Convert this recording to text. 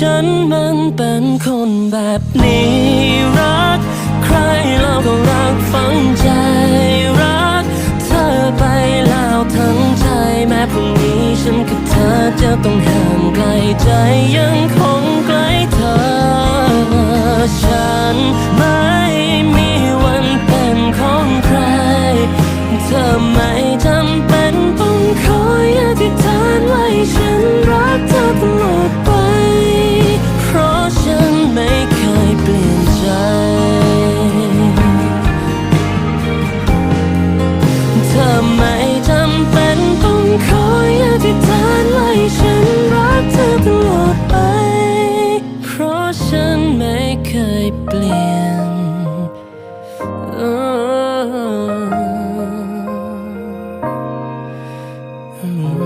ฉันมันเป็นคนแบบนี้ รัก ใครเราก็รักฝังใจรัก เธอไปแล้วทั้งใจแม้พรุ่งนี้ฉันกับเธอจะต้องห่างไกลใจยังคงใกล้เธอ ฉันม่มี ธอไม่จำเป็นต้องคออย่าที่เธอไล่ฉันรักเธอตลอดไป เพราะฉันไม่เคยเปลี่ยนอืม